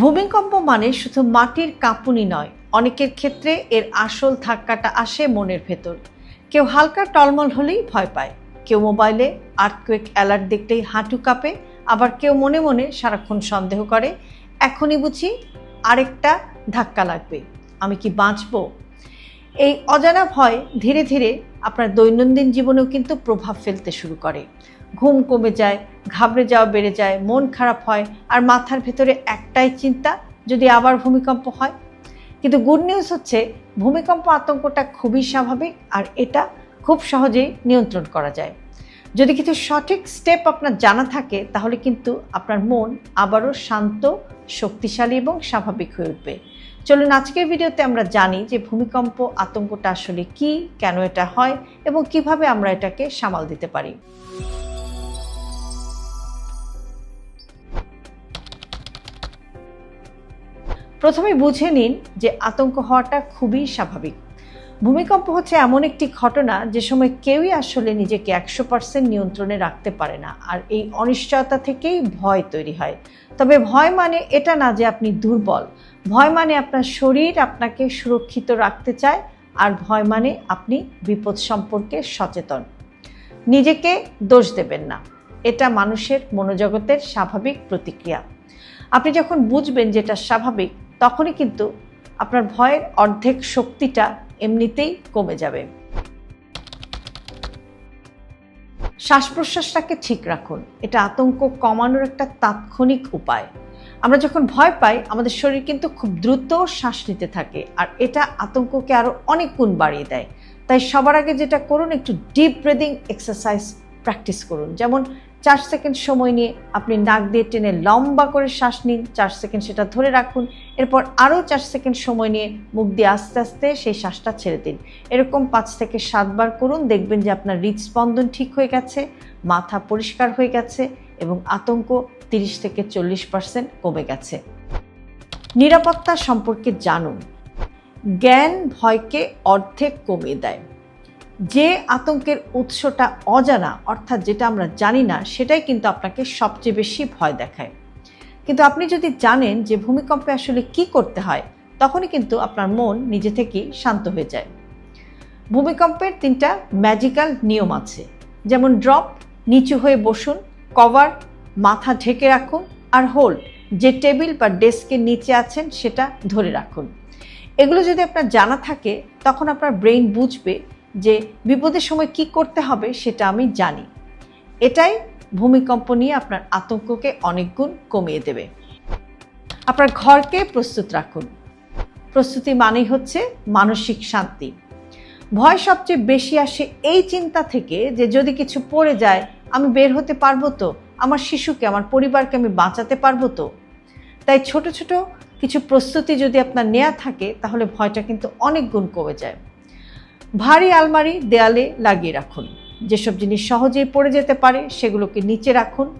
ভূমিকম্প মানে শুধু মাটির কাঁপুনি নয়, অনেকের ক্ষেত্রে এর আসল ধাক্কাটা আসে মনের ভেতর। কেউ হালকা টলমল হলেই ভয় পায়, কেউ মোবাইলে আর্থকুয়েক অ্যালার্ট দেখলেই হাঁটু কাঁপে, আবার কেউ মনে মনে সারাক্ষণ সন্দেহ করে, এখনই বুঝি আরেকটা ধাক্কা লাগবে, আমি কি বাঁচব? এই অজানা ভয় ধীরে ধীরে আপনার দৈনন্দিন জীবনেও কিন্তু প্রভাব ফেলতে শুরু করে। ঘুম কমে যায়, ঘাবড়ে যাওয়া বেড়ে যায়, মন খারাপ হয় আর মাথার ভেতরে একটাই চিন্তা, যদি আবার ভূমিকম্প হয়। কিন্তু গুড নিউজ হচ্ছে, ভূমিকম্প আতঙ্কটা খুবই স্বাভাবিক আর এটা খুব সহজেই নিয়ন্ত্রণ করা যায়। যদি কিছু সঠিক স্টেপ আপনার জানা থাকে, তাহলে কিন্তু আপনার মন আবারও শান্ত, শক্তিশালী এবং স্বাভাবিক হয়ে উঠবে। চলুন আজকের ভিডিওতে আমরা জানি যে ভূমিকম্প আতঙ্কটা আসলে কি, কেন এটা হয় এবং কীভাবে আমরা এটাকে সামাল দিতে পারি। প্রথমে বুঝে নিন যে আতঙ্ক হওয়াটা খুবই স্বাভাবিক। ভূমিকম্প হচ্ছে এমন একটি ঘটনা যে সময় কেউই আসলে নিজেকে একশো পার্সেন্ট নিয়ন্ত্রণে রাখতে পারে না, আর এই অনিশ্চয়তা থেকেই ভয় তৈরি হয়। তবে ভয় মানে এটা না যে আপনি দুর্বল। ভয় মানে আপনার শরীর আপনাকে সুরক্ষিত রাখতে চায়, আর ভয় মানে আপনি বিপদ সম্পর্কে সচেতন। নিজেকে দোষ দেবেন না। এটা মানুষের মনোজগতের স্বাভাবিক প্রতিক্রিয়া। আপনি যখন বুঝবেন যেটা স্বাভাবিক তখনই কিন্তু আপনার ভয়ের অর্ধেক শক্তিটা এমনিতেই কমে যাবে। শ্বাস প্রশ্বাসটাকে ঠিক রাখুন। এটা আতঙ্ক কমানোর একটা তাৎক্ষণিক উপায়। আমরা যখন ভয় পাই, আমাদের শরীর কিন্তু খুব দ্রুত শ্বাস নিতে থাকে আর এটা আতঙ্ককে আরও অনেক গুণ বাড়িয়ে দেয়। তাই সবার আগে যেটা করুন, একটু ডিপ ব্রিদিং এক্সারসাইজ প্র্যাকটিস করুন। যেমন চার সেকেন্ড সময় নিয়ে আপনি নাক দিয়ে টেনে লম্বা করে শ্বাস নিন, চার সেকেন্ড সেটা ধরে রাখুন, এরপর আরও চার সেকেন্ড সময় নিয়ে মুখ দিয়ে আস্তে আস্তে সেই শ্বাসটা ছেড়ে দিন। এরকম পাঁচ থেকে সাতবার করুন, দেখবেন যে আপনার হৃদস্পন্দন ঠিক হয়ে গেছে, মাথা পরিষ্কার হয়ে গেছে এবং আতঙ্ক তিরিশ থেকে চল্লিশ পার্সেন্ট কমে গেছে। নিরাপত্তা সম্পর্কে জানুন। জ্ঞান ভয়কে অর্ধেক কমিয়ে দেয়। যে আতঙ্কের উৎসটা অজানা, অর্থাৎ যেটা আমরা জানি না, সেটাই কিন্তু আপনাকে সবচেয়ে বেশি ভয় দেখায়। কিন্তু আপনি যদি জানেন যে ভূমিকম্পে আসলে কি করতে হয়, তখনই কিন্তু আপনার মন নিজে থেকেই শান্ত হয়ে যায়। ভূমিকম্পের তিনটা ম্যাজিক্যাল নিয়ম আছে। যেমন ড্রপ, নিচু হয়ে বসুন, কভার, মাথা ঢেকে রাখুন আর হোল্ড, যে টেবিল বা ডেস্কের নিচে আছেন সেটা ধরে রাখুন। এগুলো যদি আপনার জানা থাকে, তখন আপনার ব্রেইন বুঝবে যে বিপদের সময় কি করতে হবে সেটা আমি জানি। এটাই ভূমিকম্প নিয়ে আপনার আতঙ্ককে অনেক গুণ কমিয়ে দেবে। আপনার ঘরকে প্রস্তুত রাখুন। প্রস্তুতি মানেই হচ্ছে মানসিক শান্তি। ভয় সবচেয়ে বেশি আসে এই চিন্তা থেকে যে যদি কিছু পড়ে যায়, আমি বের হতে পারব তো? আমার শিশুকে, আমার পরিবারকে আমি বাঁচাতে পারব তো? তাই ছোট ছোট কিছু প্রস্তুতি যদি আপনার নেওয়া থাকে, তাহলে ভয়টা কিন্তু অনেক গুণ কমে যায়। ভারী আলমারি দেয়ালে লাগিয়ে রাখুন। যেসব জিনিস সহজেই পড়ে যেতে পারে, সেগুলোকে নিচে রাখুন।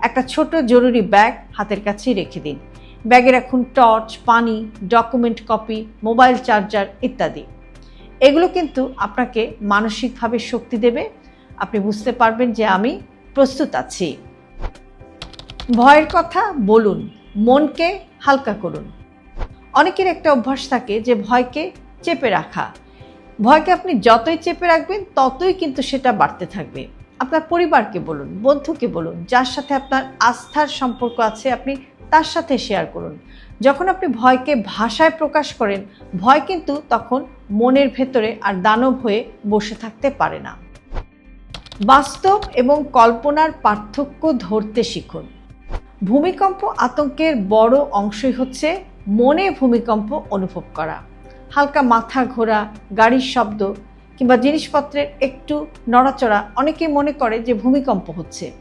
একটা ছোট জরুরি ব্যাগ হাতের কাছেই রেখে দিন। ব্যাগে রাখুন টর্চ, পানি, ডকুমেন্ট কপি, মোবাইল চার্জার ইত্যাদি। এগুলো কিন্তু আপনাকে মানসিকভাবে শক্তি দেবে। আপনি বুঝতে পারবেন যে আমি প্রস্তুত আছি। ভয়ের কথা বলুন, মনকে হালকা করুন। অনেকের একটা অভ্যাস থাকে যে ভয়কে চেপে রাখা। ভয়কে আপনি যতই চেপে রাখবেন, ততই কিন্তু সেটা বাড়তে থাকবে। আপনার পরিবারকে বলুন, বন্ধুকে বলুন, যার সাথে আপনার আস্থার সম্পর্ক আছে, আপনি তার সাথে শেয়ার করুন। যখন আপনি ভয়কে ভাষায় প্রকাশ করেন, ভয় কিন্তু তখন মনের ভেতরে আর দানব হয়ে বসে থাকতে পারে না। বাস্তব এবং কল্পনার পার্থক্য ধরতে শিখুন। ভূমিকম্প আতঙ্কের বড় অংশই হচ্ছে মনে ভূমিকম্প অনুভব করা। হালকা মাথা ঘোরা, গাড়ির শব্দ কিংবা জিনিসপত্রের একটু নড়াচড়া অনেকেই মনে করে যে ভূমিকম্প হচ্ছে।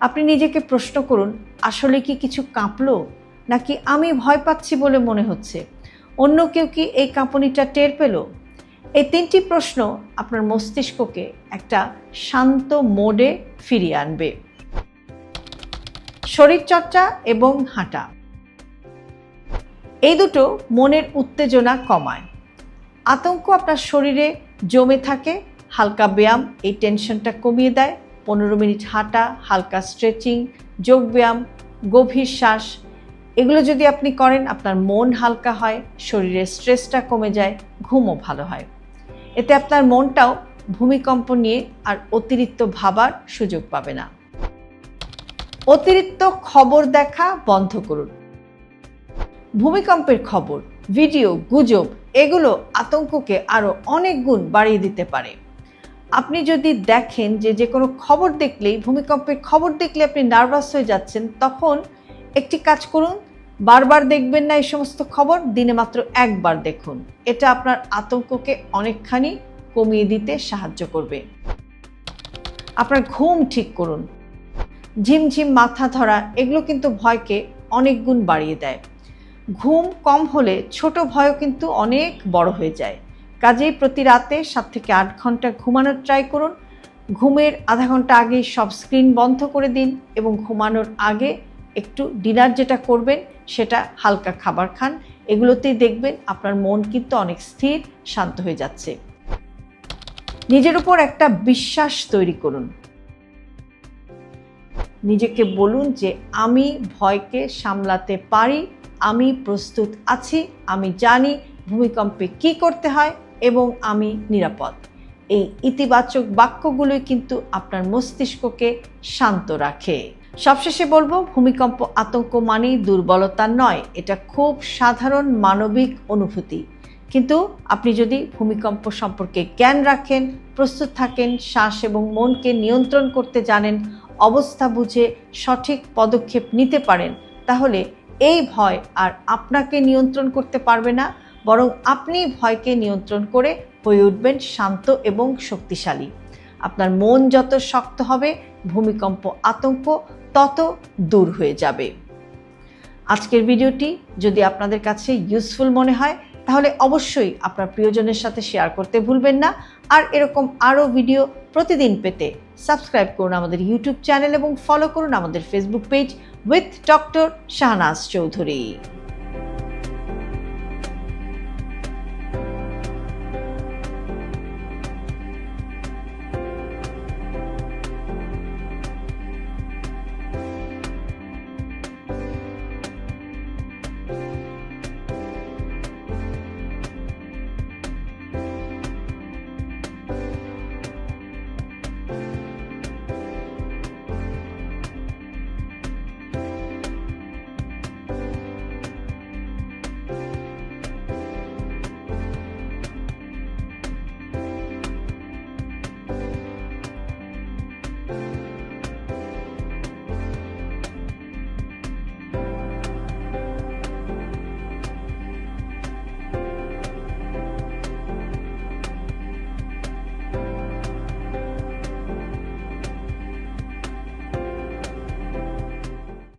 আপনি নিজেকে প্রশ্ন করুন, আসলে কি কিছু কাঁপলো? নাকি আমি ভয় পাচ্ছি বলে মনে হচ্ছে? অন্য কেউ কি এই কাঁপনিটা টের পেল? এই তিনটি প্রশ্ন আপনার মস্তিষ্ককে একটা শান্ত মোডে ফিরিয়ে আনবে। শরীরচর্চা এবং হাঁটা। এই দুটো মনের উত্তেজনা কমায়। আতঙ্ক আপনার শরীরে জমে থাকে, হালকা ব্যায়াম এই টেনশনটা কমিয়ে দেয়, পনেরো মিনিট হাঁটা, হালকা স্ট্রেচিং যোগব্যায়াম গভীর শ্বাস, এগুলো যদি আপনি করেন, আপনার মন হালকা হয়, শরীরের স্ট্রেসটা কমে যায়, ঘুমও ভালো হয়। এতে আপনার মনটাও ভূমিকম্প নিয়ে আর অতিরিক্ত ভাবার সুযোগ পাবে না। অতিরিক্ত খবর দেখা বন্ধ করুন। ভূমিকম্পের খবর, ভিডিও, গুজব, এগুলো আতঙ্ককে আরও অনেক গুণ বাড়িয়ে দিতে পারে। আপনি যদি দেখেন যে যে কোনো খবর দেখলেই, ভূমিকম্পের খবর দেখলে আপনি নার্ভাস হয়ে যাচ্ছেন, তখন একটি কাজ করুন, বারবার দেখবেন না এই সমস্ত খবর, দিনে মাত্র একবার দেখুন। এটা আপনার আতঙ্ককে অনেকখানি কমিয়ে দিতে সাহায্য করবে। আপনার ঘুম ঠিক করুন। ঝিমঝিম মাথা ধরা, এগুলো কিন্তু ভয়কে অনেক গুণ বাড়িয়ে দেয়। ঘুম কম হলে ছোট ভয়ও কিন্তু অনেক বড় হয়ে যায়। কাজেই প্রতি রাতে সাত থেকে আট ঘণ্টা ঘুমানোর ট্রাই করুন। ঘুমের আধা ঘণ্টা আগে সব স্ক্রিন বন্ধ করে দিন এবং ঘুমানোর আগে একটু ডিনার যেটা করবেন সেটা হালকা খাবার খান। এগুলোতেই দেখবেন আপনার মন কিন্তু অনেক স্থির, শান্ত হয়ে যাচ্ছে। নিজের উপর একটা বিশ্বাস তৈরি করুন। নিজেকে বলুন যে আমি ভয়কে সামলাতে পারি আমি প্রস্তুত আছি, আমি জানি ভূমিকম্পে কি করতে হয় এবং আমি নিরাপদ। এই ইতিবাচক বাক্যগুলোই কিন্তু আপনার মস্তিষ্ককে শান্ত রাখে। সবশেষে বলব, ভূমিকম্প আতঙ্ক মানেই দুর্বলতা নয়, এটা খুব সাধারণ মানবিক অনুভূতি। কিন্তু আপনি যদি ভূমিকম্প সম্পর্কে জ্ঞান রাখেন, প্রস্তুত থাকেন, শ্বাস এবং মনকে নিয়ন্ত্রণ করতে জানেন, অবস্থা বুঝে সঠিক পদক্ষেপ নিতে পারেন, তাহলে এই ভয় আর আপনাকে নিয়ন্ত্রণ করতে পারবে না, বরং আপনি ভয়কে নিয়ন্ত্রণ করে হয়ে উঠবেন শান্ত এবং শক্তিশালী। আপনার মন যত শক্ত হবে, ভূমিকম্প, আতঙ্ক তত দূর হয়ে যাবে। আজকের ভিডিওটি যদি আপনাদের কাছে ইউজফুল মনে হয়, তাহলে অবশ্যই আপনার প্রিয়জনের সাথে শেয়ার করতে ভুলবেন না। আর এরকম আরও ভিডিও প্রতিদিন পেতে সাবস্ক্রাইব করুন আমাদের ইউটিউব চ্যানেল এবং ফলো করুন আমাদের Facebook page with doctor Shahnaz Chowdhury.